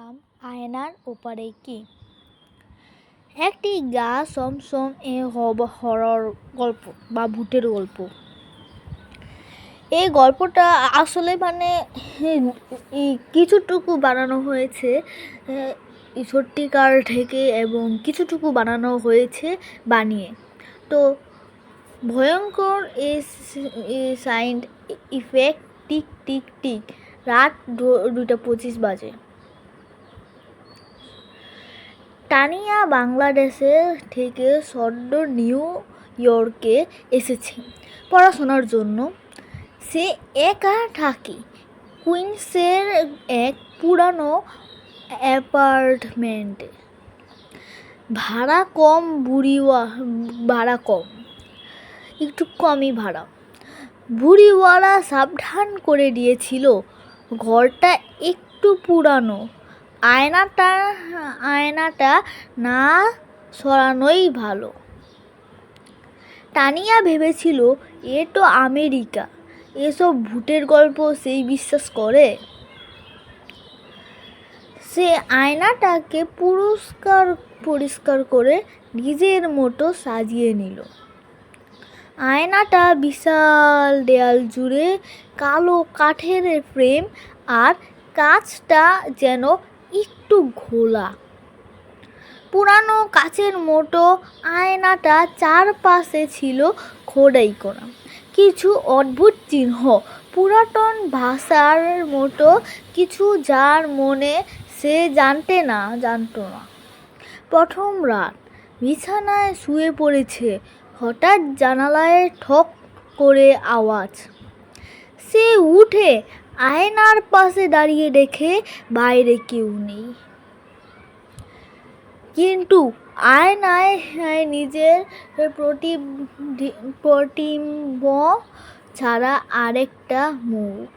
নাম আয়নার ওপারে কি? একটি গা সমসম এ হব হরর গল্প বা ভূতের গল্প। এই গল্পটা আসলে মানে কিছুটুকু বানানো হয়েছে সত্যিকার থেকে এবং কিছুটুকু বানানো হয়েছে বানিয়ে। তো ভয়ঙ্কর এই sound effect tick tick tick, রাত দুটা পঁচিশ বাজে। তানিয়া বাংলাদেশে থেকে সদ্য নিউ ইয়র্কে এসেছে। পড়াশোনার জন্য সে একা থাকে। কুইন্সের এক পুরানো অ্যাপার্টমেন্টে। ভাড়া কম বুড়িওয়া ভাড়া কম। একটু কমই ভাড়া। বুড়িওয়ালা সাবধান করে দিয়েছিল। ঘরটা একটু পুরানো। আয়নাটা আয়নাটা না সরানোই ভালো। তানিয়া ভেবেছিল, এ তো আমেরিকা। এসব ভূতের গল্প সেই বিশ্বাস করে? সে আয়নাটাকে পুরস্কার, পরিষ্কার করে নিজের মতো সাজিয়ে নিল। আয়নাটা বিশাল দেয়াল জুড়ে কালো কাঠের ফ্রেম আর কাঁচটা যেন একটু ঘোলা। পুরানো কাচের মোটো আয়নাটা চারপাশে ছিল খোদাই করা। কিছু অদ্ভুত চিহ্ন, পুরাতন ভাষার মতো কিছু যার মনে সে জানতে না, জানতো না। প্রথম রাত, বিছানায় শুয়ে পড়েছে, হঠাৎ জানালায় ঠক করে আওয়াজ। সে উঠে আয়নার পাশে দাঁড়িয়ে দেখে বাইরে কেউ নেই। কিন্তু আয়নায় নিজের প্রতিম্ব ছাড়া আরেকটা মুখ।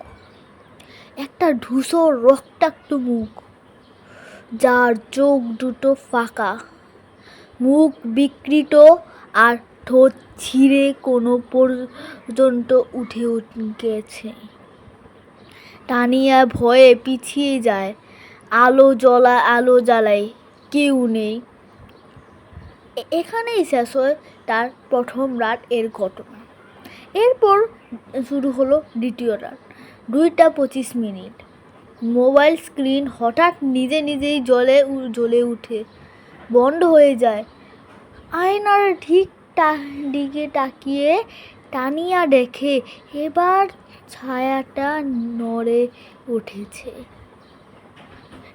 একটা ধূসর রক্তাক্ত মুখ, যার চোখ দুটো ফাঁকা। মুখ বিকৃত আর ঠোঁট ছিঁড়ে কোনো পর্যন্ত উঠে গেছে। টানিয়া ভয়ে পিছিয়ে যায়। আলো জ্বলা, আলো জ্বালায়, কেউ নেই। এখানেই শেষ হয় তার প্রথম রাত এর ঘটনা। এরপর শুরু হলো দ্বিতীয় রাত, দুইটা পঁচিশ মিনিট। মোবাইল স্ক্রিন হঠাৎ নিজে নিজেই জলে জ্বলে উঠে, বন্ধ হয়ে যায়। আয়নার ঠিক দিকে তাকিয়ে টানিয়া দেখে, এবার ছায়াটা নড়ে উঠেছে।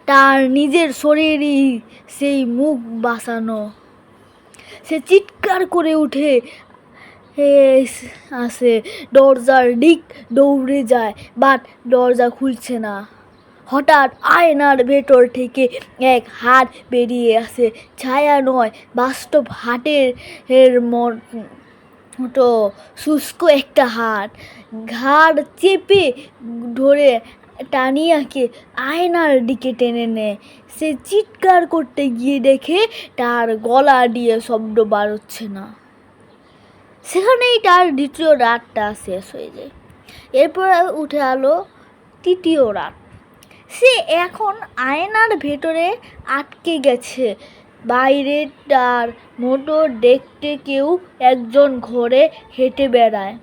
তার নিজের শরীরই সেই মুখ বাসানো সে চিৎকার করে উঠে আসে। দরজার দিক দৌড়ে যায়, বাট দরজা খুলছে না। হঠাৎ আয়নার ভেতর থেকে এক হাত বেরিয়ে আসে। ছায়া নয়, বাস্তব হাটের এর মতো শুষ্ক একটা হাত ঘাড় চেপে ধরে টানিয়াকে আয়নার দিকে টেনে নেয়। সে চিৎকার করতে গিয়ে দেখে তার গলা দিয়ে শব্দ বার হচ্ছে না। সেখানেই তার দ্বিতীয় রাতটা শেষ হয়ে যায়। এরপর উঠে আলো তৃতীয় রাত। সে এখন আয়নার ভেতরে আটকে গেছে। বাইরে তার মতো দেখতে কেউ একজন ঘরে হেঁটে বেড়ায়।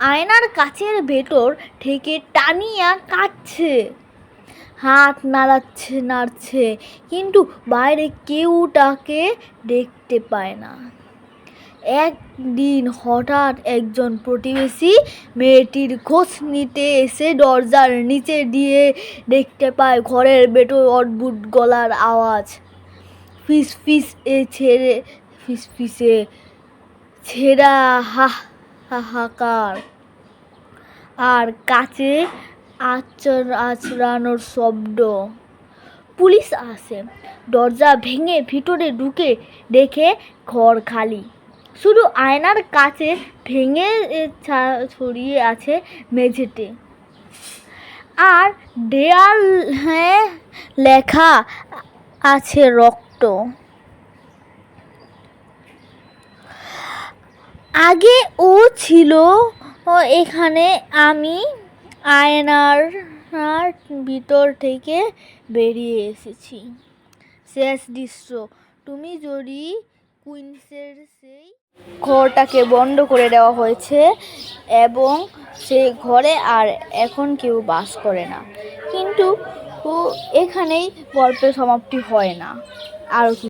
আয়নার কাছের ভেতর থেকে টানিয়া কাটছে। হাত নাড়াচ্ছে, নাড়ছে, কিন্তু বাইরে কেউ তাকে দেখতে পায় না। একদিন হঠাৎ একজন প্রতিবেশী মেয়েটির খোঁজ নিতে এসে দরজার নিচে দিয়ে দেখতে পায় ঘরের ভেতর অদ্ভুত গলার আওয়াজ। ফিস ফিস এ ছেড়ে, ফিস ফিসে ছেঁড়া, হা হাহাকার আর কাছে আচর, আচড়ানোর শব্দ। পুলিশ আসে। দরজা ভেঙে ভিতরে ঢুকে দেখে ঘর খালি। শুধু আয়নার কাছে ভেঙে ছড়িয়ে আছে মেঝেতে। আর দেয়াল হ্যাঁ লেখা আছে রক্ত আগে ও ছিল এখানে আমি আয়নার ভিতর থেকে বেরিয়ে এসেছি। শেষ দৃশ্য। তুমি যদি কুইন্সের সেই ঘরটাকে বন্ধ করে দেওয়া হয়েছে এবং সেই ঘরে আর এখন কেউ বাস করে না। কিন্তু এখানেই গল্পের সমাপ্তি হয় না। আরও কি